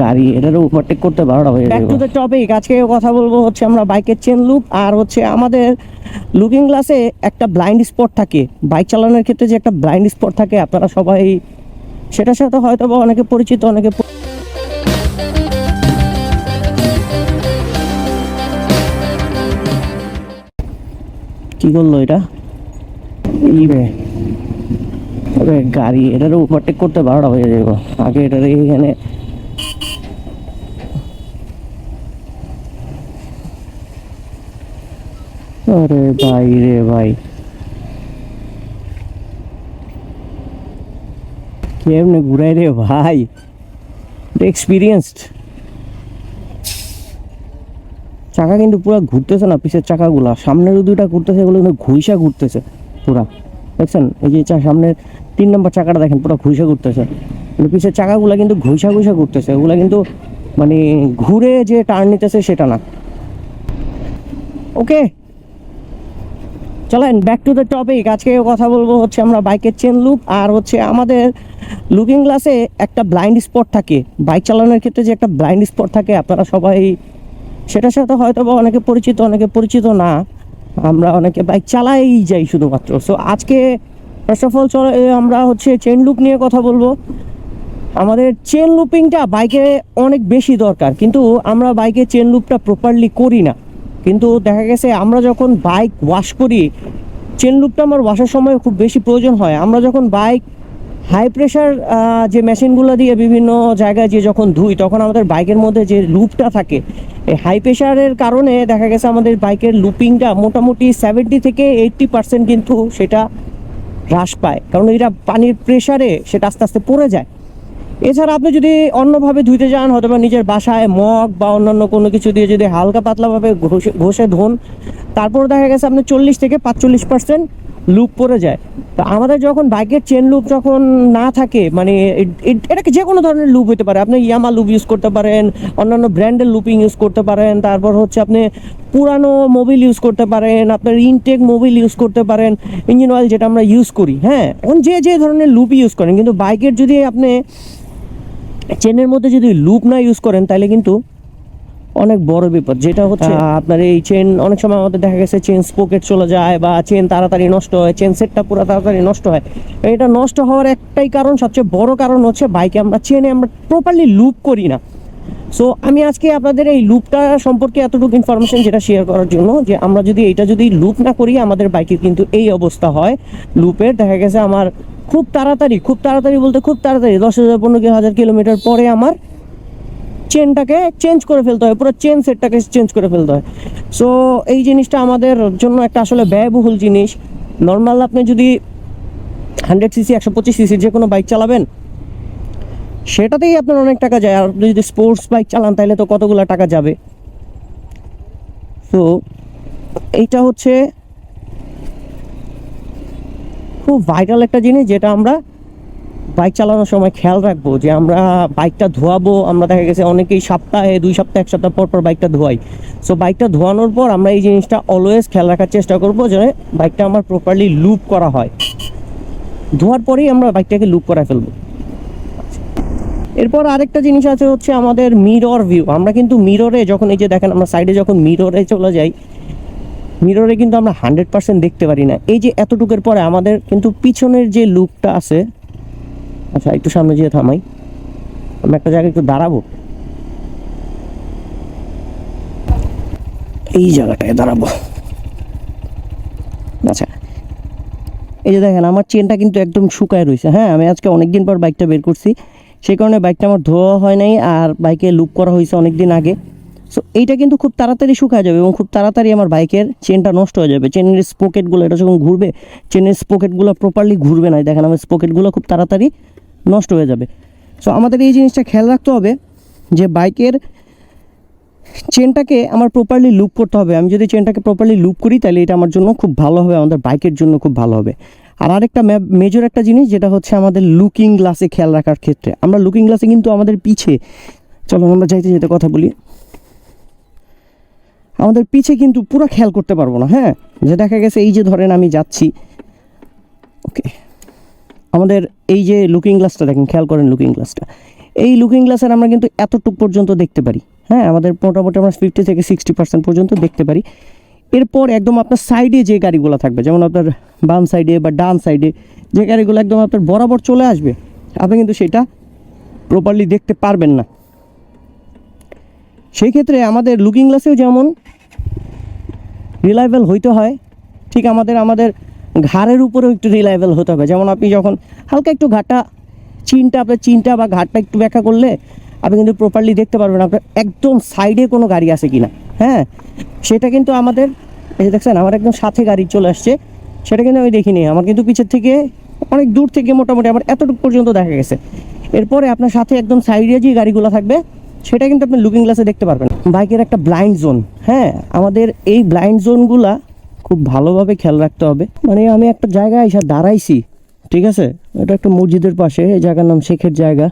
গাড়ি এটার ওভারটেক করতে বারোটা হয়ে ব্যাক যাবে টু দ্য টপিক আজকে কথা বলব হচ্ছে আমরা বাইকের চেন লুপ আর হচ্ছে আমাদের লুকিং গ্লাসে একটা ব্লাইন্ড স্পট থাকে। বাইক চালানোর ক্ষেত্রে যে একটা ব্লাইন্ড স্পট থাকে আপনারা সবাই সেটার সাথে হয়তো বা অনেকে পরিচিত অনেকে কি করল এটা? গাড়ি এটার ওভারটেক করতে বারোটা হয়ে যাবে আগে এটার এখানে আরে ভাই রে ভাই। কেমনে ঘুরাই রে ভাই? এক্সপিরিয়েন্সড চাকা কিন্তু পুরো ঘুরতেছে না, পিছের চাকাগুলা। সামনের দুইটা ঘুরতেছে, এগুলো কিন্তু ঘুইসা ঘুরতেছে পুরা। দেখছেন? এই যে সামনের তিন নম্বর চাকাটা দেখেন, পুরো ঘুইসা ঘুরতেছে। কিন্তু পিছের চাকাগুলা কিন্তু ঘুইসা ঘুইসা ঘুরতেছে। ওগুলা কিন্তু মানে ঘুরে যে টার্ন নিতেছে সেটা না। ওকে চলেন ব্যাক টু দ্য টপিক আজকে কথা বলব হচ্ছে আমরা বাইকের চেন লুপ আর হচ্ছে আমাদের লুকিং গ্লাসে একটা ব্লাইন্ড স্পট থাকে। বাইক চালানোর ক্ষেত্রে যে একটা ব্লাইন্ড স্পট থাকে, আপনারা সবাই সেটার সাথে হয়তো বা অনেকে পরিচিত অনেকে পরিচিত না। আমরা অনেকে বাইক চালাই যাই শুধুমাত্র। সো আজকে ফার্স্ট অফ অল চলো আমরা হচ্ছে চেন লুপ নিয়ে কথা বলব। আমাদের চেন লুপিংটা বাইকে অনেক বেশি দরকার। কিন্তু আমরা বাইকে চেন লুপটা প্রপারলি করি না। কিন্তু দেখা গেছে আমরা যখন বাইক ওয়াশ করি চেন লুপটা আমার ওয়াশের সময় খুব বেশি প্রয়োজন হয়। আমরা যখন বাইক হাই প্রেশার যে মেশিনগুলো দিয়ে বিভিন্ন জায়গায় যে যখন ধুই, তখন আমাদের বাইকের মধ্যে যে লুপটা থাকে, এই হাই প্রেশারের কারণে দেখা গেছে আমাদের বাইকের লুপিংটা মোটামুটি সেভেন্টি থেকে এইট্টি পার্সেন্ট কিন্তু সেটা হ্রাস পায়। কারণ এটা পানির প্রেশারে সেটা আস্তে আস্তে পড়ে যায়। এছাড়া আপনি যদি অন্যভাবে ধুইতে যান হয়তো বা নিজের বাসায় মগ বা অন্যান্য কোনো কিছু দিয়ে যদি হালকা পাতলাভাবে ঘষে ঘষে ধোন তারপর দেখা গেছে আপনি চল্লিশ থেকে পাঁচচল্লিশ পার্সেন্ট লুপ পড়ে যায়। তো আমাদের যখন বাইকের চেন লুপ যখন না থাকে মানে এটাকে যে কোনো ধরনের লুপ হতে পারে। আপনি ইয়ামা লুপ ইউজ করতে পারেন, অন্যান্য ব্র্যান্ডের লুপিং ইউজ করতে পারেন, তারপর হচ্ছে আপনি পুরানো মোবিল ইউজ করতে পারেন, আপনার ইনটেক মোবিল ইউজ করতে পারেন ইঞ্জিন অয়েল যেটা আমরা ইউজ করি হ্যাঁ? এখন যে যে ধরনের লুপ ইউজ করেন, কিন্তু বাইকের যদি আপনি চেনের মধ্যে যদি লুপ না ইউজ করেন তাহলে কিন্তু অনেক বড় বিপদ। যেটা হচ্ছে আপনার এই চেন অনেক সময় আমাদের দেখা গেছে চেন স্পোকেট চলে যায় বা চেন তাড়াতাড়ি নষ্ট হয় চেন সেটটা পুরো তাড়াতাড়ি নষ্ট হয়। এটা নষ্ট হওয়ার একটাই কারণ সবচেয়ে বড় কারণ হচ্ছে বাইকে আমরা চেনে আমরা প্রপারলি লুপ করি না। সো আমি আজকে আপনাদের এই লুপটা সম্পর্কে এতটুকু ইনফরমেশন যেটা শেয়ার করার জন্য যে আমরা যদি এটা যদি লুপ না করি আমাদের বাইকের কিন্তু এই অবস্থা হয়। লুপের দেখা গেছে আমার খুব তাড়াতাড়ি খুব তাড়াতাড়ি বলতে খুব তাড়াতাড়ি, দশ হাজার, পনেরো হাজার কিলোমিটার পরে আমার চেনটাকে চেঞ্জ করে ফেলতে হয়, পুরো চেন সেটটাকে চেঞ্জ করে ফেলতে হয়। সো এই জিনিসটা আমাদের জন্য একটা আসলে ব্যয়বহুল জিনিস। নর্মাল আপনি যদি হান্ড্রেড সিসি একশো পঁচিশ সিসির যে কোনো বাইক চালাবেন, সেটাতেই আপনার অনেক টাকা যায়। আর আপনি যদি স্পোর্টস বাইক চালান, তাহলে তো কতগুলো টাকা যাবে? তো এইটা হচ্ছে খুব ভাইটাল একটা জিনিস যেটা আমরা বাইক চালানোর সময় খেয়াল রাখব যে আমরা বাইকটা ধোয়াবো। আমরা দেখা গেছে অনেকেই সপ্তাহে, দুই সপ্তাহ, এক সপ্তাহ পর পর বাইকটা ধোয়াই। সো বাইকটা ধোয়ানোর পর আমরা এই জিনিসটা অলওয়েজ খেয়াল রাখার চেষ্টা করব যে বাইকটা আমার প্রপারলি লুপ করা হয়। ধোয়ার পরেই আমরা বাইকটাকে লুপ করা ফেলব। এরপর আরেকটা জিনিস আছে হচ্ছে আমাদের মিরর ভিউ আমরা কিন্তু মিররে যখন এই যে দেখেন, আমরা সাইডে যখন মিররে চলে যাই মিররে কিন্তু আমরা হান্ড্রেড পার্সেন্ট দেখতে পারি না। এই যে এতটুকুর পরে আমাদের কিন্তু পিছনের যে লুকটা আছে আচ্ছা একটু সামনে যেয়ে থামাই। আমি একটা জায়গায় একটু দাঁড়াবো। এই জায়গাটায় দাঁড়াবো। আচ্ছা এই যে দেখেন, আমার চেনটা কিন্তু একদম শুকায় রয়েছে হ্যাঁ আমি আজকে অনেক দিন পর বাইকটা বের করছি। সেই কারণে বাইকটা আমার ধোয়া হয় নাই, আর বাইকে লুক করা হয়েছে অনেক দিন আগে। সো এইটা কিন্তু খুব তাড়াতাড়ি শুকায় যাবে এবং খুব তাড়াতাড়ি আমার বাইকের চেনটা নষ্ট হয়ে যাবে। চেনের স্পোকেটগুলো এটা যখন ঘুরবে চেনের স্পোকেটগুলো প্রপারলি ঘুরবে না। দেখেন, আমার স্পোকেটগুলো খুব তাড়াতাড়ি নষ্ট হয়ে যাবে। সো আমাদের এই জিনিসটা খেয়াল রাখতে হবে যে বাইকের চেনটাকে আমার প্রপারলি লুপ করতে হবে। আমি যদি চেনটাকে প্রপারলি লুপ করি, তাহলে এটা আমার জন্য খুব ভালো হবে, আমাদের বাইকের জন্য খুব ভালো হবে। আর আরেকটা মেজর একটা জিনিস, যেটা হচ্ছে আমাদের লুকিং গ্লাসে খেয়াল রাখার ক্ষেত্রে। আমরা লুকিং গ্লাসে কিন্তু আমাদের পিছে, চলো আমরা যাইতে যেতে কথা বলি। আমাদের পিছে কিন্তু পুরো খেয়াল করতে পারব না হ্যাঁ? যে দেখা গেছে এই যে ধরেন আমি যাচ্ছি। ওকে আমাদের এই যে লুকিং গ্লাসটা দেখেন, খেয়াল করেন লুকিং গ্লাসটা এই লুকিং গ্লাসের আমরা কিন্তু এতটুক পর্যন্ত দেখতে পারি হ্যাঁ? আমাদের মোটামুটি আমরা ফিফটি থেকে সিক্সটি পার্সেন্ট পর্যন্ত দেখতে পারি। এরপর একদম আপনার সাইডে যে গাড়িগুলো থাকবে, যেমন আপনার বাম সাইডে বা ডান সাইডে যে গাড়িগুলো একদম আপনার বরাবর চলে আসবে, আপনি কিন্তু সেটা প্রপারলি দেখতে পারবেন না। সেই ক্ষেত্রে আমাদের লুকিং গ্লাসেও যেমন রিলায়েবল হইতে হয়, ঠিক আমাদের আমাদের ঘাড়ের উপরেও একটু রিলায়েবল হতে হবে। যেমন আপনি যখন হালকা একটু ঘাটটা চিনটা আপনার চিনটা বা ঘাটটা একটু ব্যাখ্যা করলে আপনি কিন্তু প্রপারলি দেখতে পারবেন আপনার একদম সাইডে কোনো গাড়ি আছে কিনা। হ্যাঁ সেটা কিন্তু আমাদের, এই দেখছেন, আমার একদম সাথে গাড়ি চলে আসছে, সেটা কিন্তু আমি দেখিনি। আমার কিন্তু পিছের থেকে অনেক দূর থেকে মোটামুটি আমার এতটুকু পর্যন্ত দেখা গেছে। এরপরে আপনার সাথে একদম সাইডে যে গাড়িগুলো থাকবে সেটা কিন্তু আপনি লুকিং গ্লাসে দেখতে পারবেন। বাইকের একটা ব্লাইন্ড জোন হ্যাঁ? আমাদের এই ব্লাইন্ড জোনগুলা খুব ভালোভাবে খেয়াল রাখতে হবে। মানে আমি একটা জায়গায় এসে দাঁড়াইছি, ঠিক আছে? এটা একটা মসজিদের পাশে, এই জায়গার নাম শেখের জায়গা।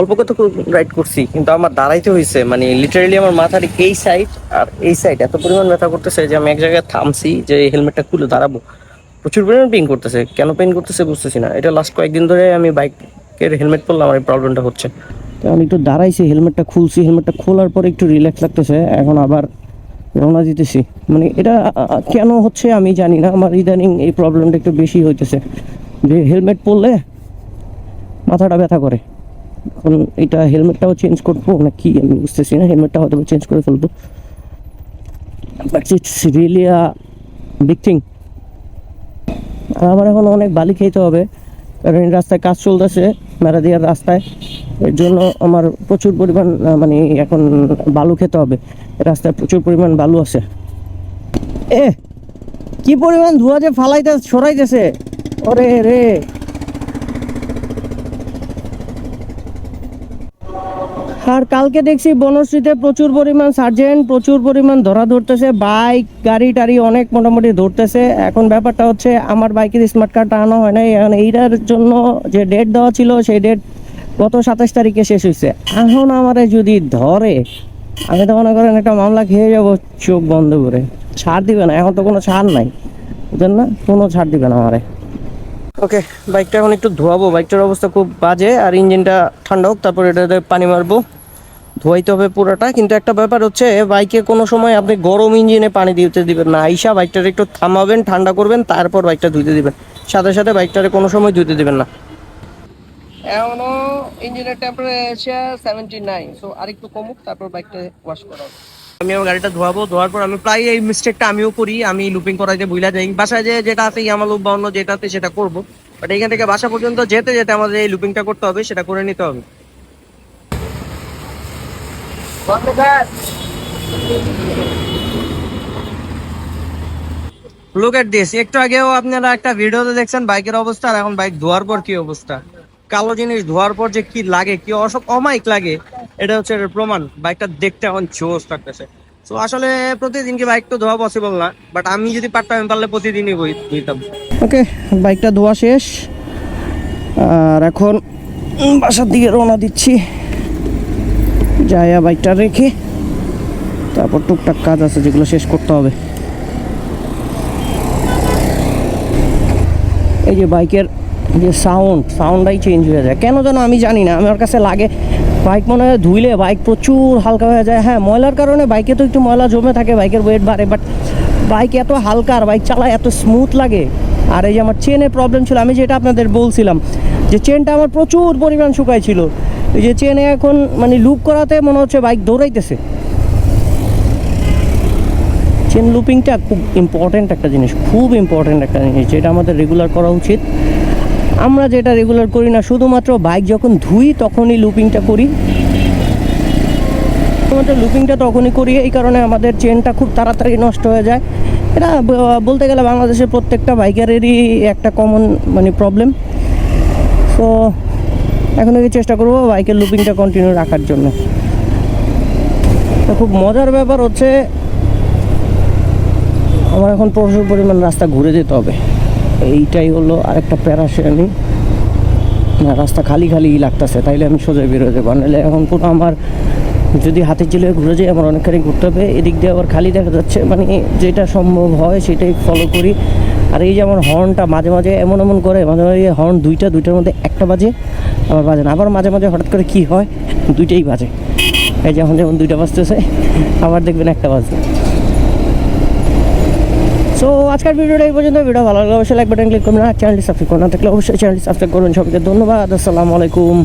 অল্প কত রাইড করছি, কিন্তু আমার দাঁড়াইতে হয়েছে মানে লিটারালি আমার মাথার এই সাইড আর এই সাইড এত পরিমাণ ব্যথা করতেছে যে আমি এক জায়গায় থামছি, যে হেলমেটটা খুলে দাঁড়াবো। প্রচুর পরিমাণ পেন করতেছে। কেন পেন করতেছে বুঝতেছি না। এটা লাস্ট কয়েকদিন ধরে আমি বাইকের হেলমেট পরলাম, আমার এই প্রবলেমটা হচ্ছে। তো আমি একটু দাঁড়াইছি, হেলমেটটা খুলছি, হেলমেটটা খোলার পরে একটু রিল্যাক্স লাগতেছে, এখন আবার রওনা দিতেছি। মানে এটা কেন হচ্ছে আমি জানি না, আমার ইদানিং এই প্রবলেমটা একটু বেশি হইতেছে। যে হেলমেট পরলে মাথাটা ব্যথা করে। এখন এটা হেলমেটটাও চেঞ্জ করব না কি আমি বুঝতেছি না, হেলমেটটা হয়তো চেঞ্জ করে ফেলব। But it's really big thing আর আমার এখন অনেক বালি খেতে হবে, কারণ রাস্তায় কাজ চলতেছে। মেরাদিয়ার রাস্তায়, এর জন্য আমার প্রচুর পরিমাণ মানে এখন বালু খেতে হবে। রাস্তায় প্রচুর পরিমাণ বালু আছে। এ কি পরিমাণ ধোয়া যে ফালাইতে সরাইতেছে ওরে রে। আর কালকে দেখছি বনশ্রীতে প্রচুর পরিমাণ সার্জেন্ট, প্রচুর পরিমাণ ধরা ধরতেছে, বাইক, গাড়ি টাড়ি অনেক মোটামুটি ধরতেছে। এখন ব্যাপারটা হচ্ছে আমার বাইকের স্মার্ট কার্ডটা আনা হয় নাই, এখন এইটার জন্য যে ডেট দেওয়া ছিল, সেই ডেট গত সাতাশ তারিখে শেষ হয়েছে। এখন আমারে যদি ধরে, আমি তো মনে করেন একটা মামলা খেয়ে যাব চোখ বন্ধ করে। ছাড় দিবে না, এখন তো কোনো ছাড় নাই। বুঝলেন না? কোনো ছাড় দিবে না আমারে। ওকে বাইকটা এখন একটু ধোয়াবো। বাইকটার অবস্থা খুব বাজে, আর ইঞ্জিনটা ঠান্ডা হোক, তারপর এটাতে পানি মারবো। ধোয়াইতে হবে পুরোটা কিন্তু একটা ব্যাপার হচ্ছে বাইকে কোনো সময় আপনি গরম ইঞ্জিনে পানি দিতে দিবেন না। আইসা বাইকটার একটু থামাবেন ঠান্ডা করবেন তারপর বাইকটা ধুইতে দিবেন। সাথে সাথে বাইকটারে কোনো সময় ধুইতে দিবেন না। এখনও ইঞ্জিনের টেম্পারেচার সেভেন্টি নাইন সো আরেকটু কমুক তারপর বাইকটা ওয়াশ করা আমি আমার গাড়িটা ধোয়াবো ধোয়ার পর আমি প্রায় এই মিস্টেকটা আমিও করি আমি লুপিং করাইতে ভুলা যাই। বাসায় যে যেটা আছে ইয়ামা বা অন্য যেটা আছে সেটা করব। বাট এখান থেকে বাসা পর্যন্ত যেতে যেতে আমাদের এই লুপিংটা করতে হবে সেটা করে নিতে হবে। লুক এট দিস একটু আগেও আপনারা একটা ভিডিওতে দেখছেন বাইকের অবস্থা আর এখন বাইক ধোয়ার পর কি অবস্থা? কালো জিনিস ধোয়ার পর যে কি লাগে কি অসব অমাইক লাগে এটা হচ্ছে এর প্রমাণ বাইকটা দেখতে এখন জোস লাগতেছে। তো আসলে প্রতিদিন কি বাইক তো ধোয়া পসিবল না বাট আমি যদি পারতাম আমি পারলে প্রতিদিনই বই ধুইতাম ওকে বাইকটা ধোয়া শেষ আর এখন বাসার দিকে রওনা দিচ্ছি। যাইয়া বাইকটা রেখে তারপর টুকটাক কাজ আছে যেগুলো শেষ করতে হবে। এই যে বাইকের যে সাউন্ড, সাউন্ডটাই চেঞ্জ হয়ে যায়। কেন যেন আমি জানি না, আমার কাছে লাগে। বাইক মনে হয় ধুইলে বাইক প্রচুর হালকা হয়ে যায়। হ্যাঁ ময়লার কারণে বাইকে তো একটু ময়লা জমে থাকে, বাইকের ওয়েট বাড়ে বাট বাইক এত হালকা আর বাইক চালায় এত স্মুথ লাগে। আর এই যে আমার চেনের প্রবলেম ছিল, আমি যেটা আপনাদের বলছিলাম, যে চেনটা আমার প্রচুর পরিমাণ শুকাই ছিল এই যে চেনে এখন মানে লুপ করাতে মনে হচ্ছে বাইক দৌড়াইতেছে। চেন লুপিংটা খুব ইম্পর্ট্যান্ট একটা জিনিস, খুব ইম্পর্ট্যান্ট একটা জিনিস, যেটা আমাদের রেগুলার করা উচিত। আমরা যেটা রেগুলার করি না, শুধুমাত্র বাইক যখন ধুই তখনই লুপিংটা করি। শুধুমাত্র লুপিংটা তখনই করি, এই কারণে আমাদের চেনটা খুব তাড়াতাড়ি নষ্ট হয়ে যায়। এটা বলতে গেলে বাংলাদেশের প্রত্যেকটা বাইকারেরই একটা কমন মানে প্রবলেম তো এখন থেকে চেষ্টা করব বাইকের লুপিংটা কন্টিনিউ রাখার জন্য। তো খুব মজার ব্যাপার হচ্ছে, আমার এখন প্রচুর পরিমাণ রাস্তা ঘুরে যেতে হবে। এইটাই হলো আরেকটা প্যারাশানি না, রাস্তা খালি খালি লাগতেছে, তাইলে আমি সোজা বেরোতে যাব। নাহলে এখন পুরো আমার যদি হাতে চিলে ঘুরে যাই, আমার অনেকখানি ঘুরতে হবে। এদিক দিয়ে আবার খালি দেখা যাচ্ছে মানে যেটা সম্ভব হয় সেটাই ফলো করি। আর এই যে আমার হর্নটা মাঝে মাঝে এমন এমন করে, মাঝে মাঝে হর্ন দুইটা, দুইটার মধ্যে একটা বাজে। আবার বাজে না। আবার মাঝে মাঝে হঠাৎ করে কি হয়? দুইটাই বাজে। এই যেমন যেমন দুইটা বাজতেছে, আবার দেখবেন একটা বাজে। সো আজকের ভিডিওটা এই পর্যন্ত। ভিডিও ভালো লাগলে অবশ্যই লাইক বাটন ক্লিক করবেন। আর চ্যানেলটি সাবস্ক্রাইব করুন না থাকলে অবশ্যই চ্যানেলটি সাবস্ক্রাইব করুন সবাইকে ধন্যবাদ। আসসালামু আলাইকুম।